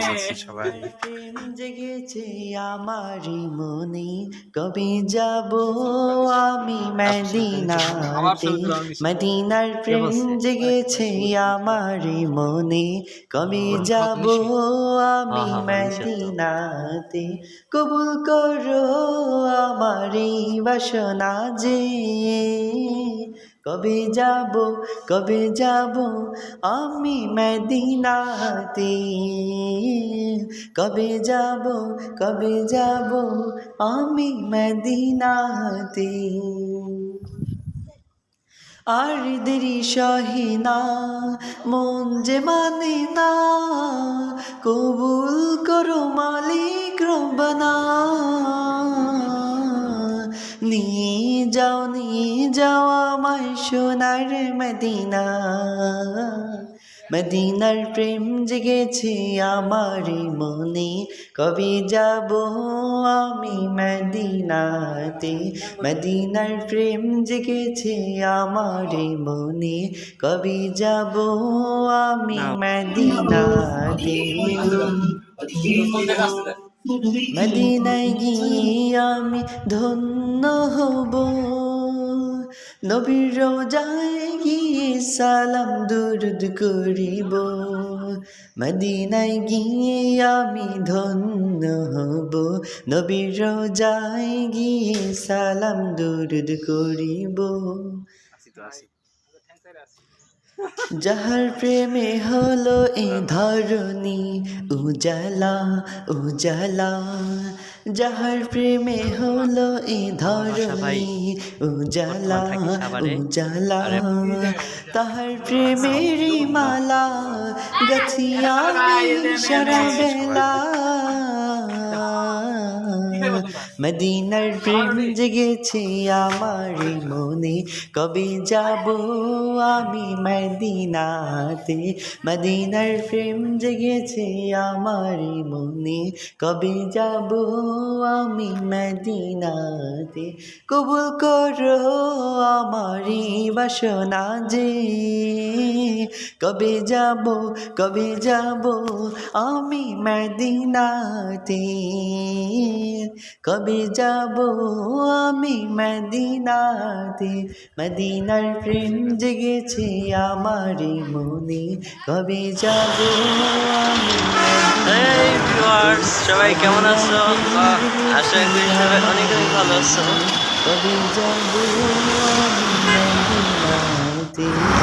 কেমন আছেন সবাই। জেগেছে আমারই মনে। কবে যাব আমি মদিনাতে? মদিনার প্রেম জেগেছে আমারই মনে। কবে যাব আমি মদিনাতে? কবুল করো আমার এই বাসনা যে। কবে যাব কবে যাব? আমি মদিনাতে। কবে যাব কবে যাব? আমি মদিনাতে। আর দেরি সহে না, মন যে মানে না, কবুল করো মালিক রব্বানা। নিয়ে যাও নিয়ে যাও আমায় সোনার মদিনা। মদিনার প্রেম জেগেছে আমার মনে। কবে যাব আমি মদিনাতে? মদিনার প্রেম জেগেছে আমার মনে। কবে যাব আমি মদিনাতে? মদিনায় গিয়ে আমি ধন্য হব। নবীর রোজায় গিয়ে সালাম দুরুদ করিব। মদিনায় গিয়ে আমি ধন্য হব। নবীর রোজায় গিয়ে সালাম দুরুদ করিব। যাহার প্রেমে হলো এই ধরণী, উজালা উজালা। যাহার প্রেমে হলো এই ধরণী, উজালা উজালা। তাহার প্রেমের মালা, গছিয়া সারা বেলা। মদিনার প্রেম জেগেছে আমার মনে। কবে যাব আমি মদিনাতে? মদিনার প্রেম জেগেছে আমার মনে। কবে যাব আমি মদিনাতে? কবুল করো আমারি বাসনা যে। কবে যাব কবে যাব আমি মদিনাতে? কবে যাব আমি মদিনাতে? মদিনার প্রেম জেগেছে আমার মনে। কবে যাব আমি সবাই কেমন আছো? আশা করি সবাই অনেক অনেক ভালো আছো। কবে যাব আমি মদিনাতে?